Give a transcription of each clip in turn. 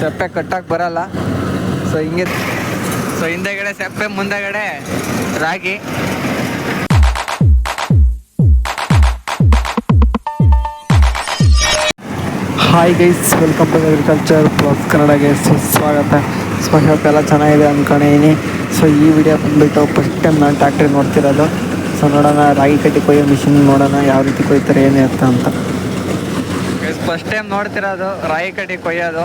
ಸೆಪ್ಪೆ ಕಟ್ಟಕ್ಕೆ ಬರಲ್ಲ. ಸೊ ಹಿಂಗೆ ಸೊ ಹಿಂದೆಗಡೆ ಸೆಪ್ಪೆ ಮುಂದೆಗಡೆ ರಾಗಿ. Hi guys welcome to agriculture plus ಕನ್ನಡಗೆ ಸುಸ್ವಾಗತ. ಸೊ ಎಲ್ಲ ಚೆನ್ನಾಗಿದೆ ಅಂದ್ಕೊಂಡಿದ್ದೀನಿ ಸೊ ಈ ವಿಡಿಯೋ ಬಂದುಬಿಟ್ಟು ಫಸ್ಟ್ ಟೈಮ್ ನಾನು ಟ್ಯಾಕ್ಟ್ರಿ ನೋಡ್ತಿರೋದು. ಸೊ ನೋಡೋಣ ರಾಗಿ ಕಟ್ಟಿ ಕೊಯ್ಯೋ ಮಿಷಿನ್ ನೋಡೋಣ ಯಾವ ರೀತಿ ಕೊಯ್ತಾರೆ ಏನೇ ಅಂತ. ಅಂತ ಫಸ್ಟ್ ಟೈಮ್ ನೋಡ್ತಿರೋದು ರಾಗಿ ಕಟ್ಟಿ ಕೊಯ್ಯೋದು.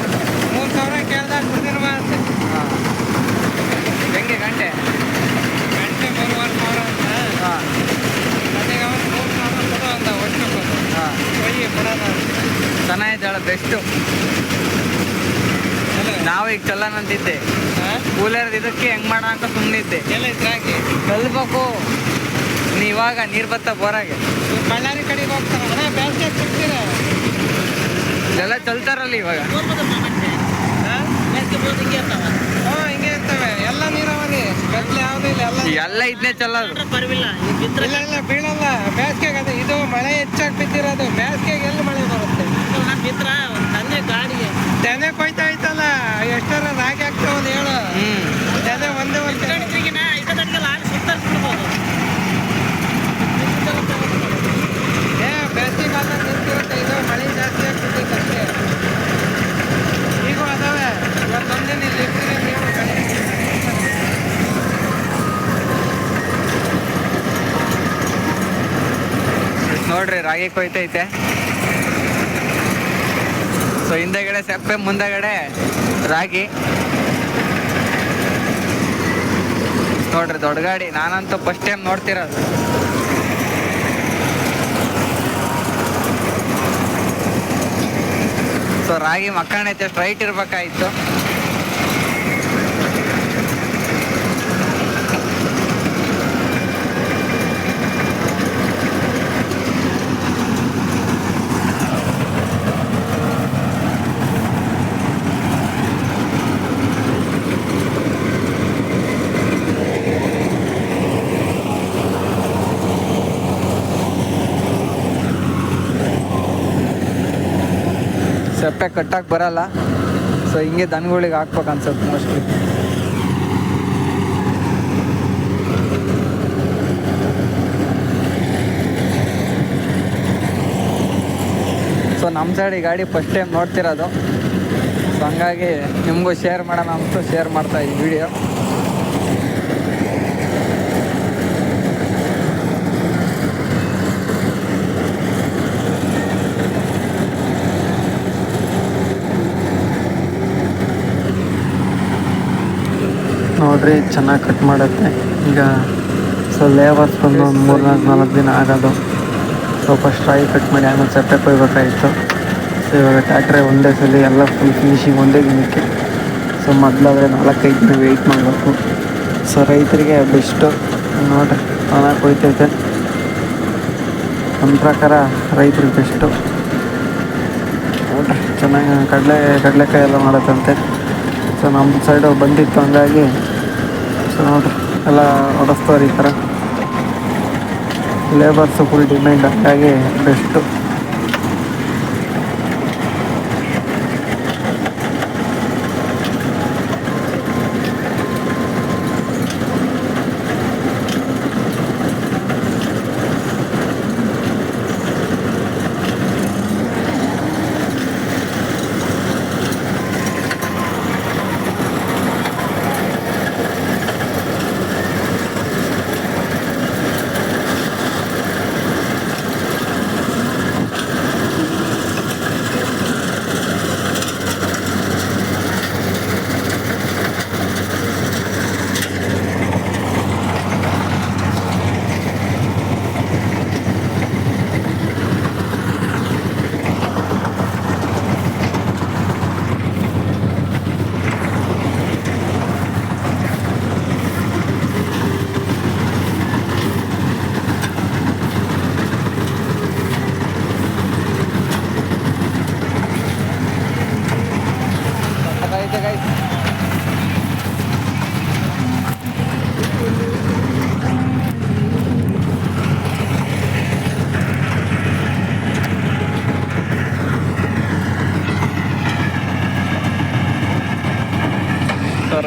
ಬೆಸ್ಟು ಎಲ್ಲ ನಾವು ಈಗ ಚಲನ್ ಅಂತಿದ್ದೆ. ಕೂಲರ್ ಇದಕ್ಕೆ ಹೆಂಗ್ ಮಾಡೋಣ ಅಂತ ಸುಮ್ಮನಿದ್ದೆ ಎಲ್ಲ ಇತ್ತು ರಾಗಿ ಕಲ್ಬೇಕು. ನೀ ಇವಾಗ ನೀರ್ ಬತ್ತ ಬೋರಾಗೆ ಬಳ್ಳಾರಿ ಕಡೆಗೆ ಹೋಗ್ತಾರಲ್ಲ ಬೇಸಿಗೆ ಸಿಗ್ತೀರ ಇದೆಲ್ಲ ಚಲ್ತಾರಲ್ಲ ಇವಾಗ. ಹಿಂಗೆ ಇರ್ತವೆ. ಎಲ್ಲ ನೀರಾವರಿ. ಗದ್ಲೆ ಯಾವುದೂ ಇಲ್ಲ ಎಲ್ಲ ಎಲ್ಲ ಇದನ್ನೇ ಚಲ್ಲೋದು ಇಲ್ಲ ಇಲ್ಲ ಬೀಳಲ್ಲ. ಬೇಸಿಗೆಗೆ ಅದು ಇದು ಮಳೆ ಹೆಚ್ಚಾಗಿ ಬಿದ್ದಿರೋದು. ಬೇಸಿಗೆಗೆ ಎಲ್ಲಿ ಮಳೆ ಬರುತ್ತೆ? ನೋಡ್ರಿ, ರಾಗಿ ಕೊಯ್ತೈತೆ ಸೊ ಹಿಂದೆಗಡೆ ಸೆಪ್ಪೆ, ಮುಂದೆಗಡೆ ರಾಗಿ. ನೋಡ್ರಿ, ದೊಡ್ಡ ಗಾಡಿ. ನಾನಂತೂ ಫಸ್ಟ್ ಟೈಮ್ ನೋಡ್ತಿರೋದು. ಸೊ ರಾಗಿ ಮಕ್ಕಳೈತೆ ಸ್ಟ್ರೈಟ್ ಇರ್ಬೇಕಾಯ್ತು. ಸೆಪ್ಪೆ ಕಟ್ಟಕ್ಕೆ ಬರಲ್ಲ. ಸೊ ಹಿಂಗೆ ದನಗಳಿಗೆ ಹಾಕ್ಬೇಕು ಅನ್ಸುತ್ತೆ ಮೋಸ್ಟ್ಲಿ ಸೊ ನಮ್ಮ ಸೈಡ್ ಈ ಗಾಡಿ ಫಸ್ಟ್ ಟೈಮ್ ನೋಡ್ತಿರೋದು. ಸೊ ಹಂಗಾಗಿ ನಿಮಗೂ ಶೇರ್ ಮಾಡೋಣ ಅಂತ ಶೇರ್ ಮಾಡ್ತಾ ಇದ್ದೀನಿ ವಿಡಿಯೋ ನೋಡ್ರಿ, ಚೆನ್ನಾಗಿ ಕಟ್ ಮಾಡುತ್ತೆ. ಈಗ ಸೊ ಲೇಬರ್ಸ್ ಬಂದು ಒಂದು ಮೂರು ನಾಲ್ಕು ನಾಲ್ಕು ದಿನ ಆಗೋದು. ಸೊ ಫಸ್ಟ್ ಕಟ್ ಮಾಡಿ ಆಮೇಲೆ ಸೆಪ್ಪೆ ಕೊಯ್ಬೇಕಾಗಿತ್ತು ಸೊ ಇವಾಗ ಟ್ಯಾಕ್ಟ್ರೆ ಒಂದೇ ಸಲ ಎಲ್ಲ ಫುಲ್ ಫಿನಿಶಿಂಗ್ ಒಂದೇ ದಿನಕ್ಕೆ. ಸೊ ಮೊದಲಾದರೆ ನಾಲ್ಕೈದು ದಿನ ವೆಯ್ಟ್ ಮಾಡಬೇಕು. ಸೊ ರೈತರಿಗೆ ಬೆಸ್ಟು ನೋಡ್ರಿ ಚೆನ್ನಾಗಿ ಕೊಯ್ತೈತೆ. ನನ್ನ ಪ್ರಕಾರ ರೈತರಿಗೆ ಬೆಸ್ಟು ನೋಡ್ರಿ, ಚೆನ್ನಾಗಿ ಕಡಲೆ ಕಡಲೆಕಾಯಿ ಎಲ್ಲ ಮಾಡತ್ತಂತೆ. ಸೊ ನಮ್ಮ ಸೈಡು ಬಂದಿತ್ತು ಹಂಗಾಗಿ ನೋಡ್ರಿ. ಎಲ್ಲ ಹೊಡೆಸ್ತವ್ರೆ ಈ ಥರ. ಲೇಬರ್ಸು ಫುಲ್ ಡಿಮ್ಯಾಂಡ್ ಹಾಗಾಗಿ ಬೆಸ್ಟು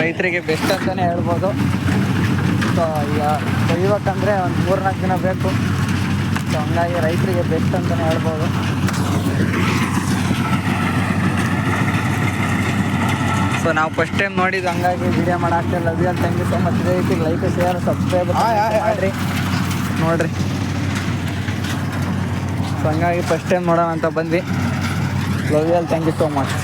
ರೈತರಿಗೆ ಬೆಸ್ಟ್ ಅಂತಲೇ ಹೇಳ್ಬೋದು. ಸೊ ಈಗ ಕೊಯ್ಬೇಕಂದ್ರೆ ಒಂದು ಮೂರ್ನಾಲ್ಕು ದಿನ ಬೇಕು. ಸೊ ಹಂಗಾಗಿ ರೈತರಿಗೆ ಬೆಸ್ಟ್ ಅಂತಲೇ ಹೇಳ್ಬೋದು. ಸೊ ನಾವು ಫಸ್ಟ್ ಟೈಮ್ ನೋಡಿದ್ದು ಹಂಗಾಗಿ ವಿಡಿಯೋ ಮಾಡಾಕ್ತಿಲ್ಲ ಲವ್ ಅಲ್ಲಿ ಥ್ಯಾಂಕ್ ಯು ಸೊ ಮಚ್ ಇದೇ ರೀತಿ ಲೈಕ್ ಶೇರ್ ಸಬ್ಸ್ಕ್ರೈಬ್. ಮಾಡಿರಿ. ನೋಡ್ರಿ. ಸೊ ಹಂಗಾಗಿ ಫಸ್ಟ್ ಟೈಮ್ ನೋಡೋಣ ಅಂತ ಬಂದ್ವಿ. Love you all thank you so much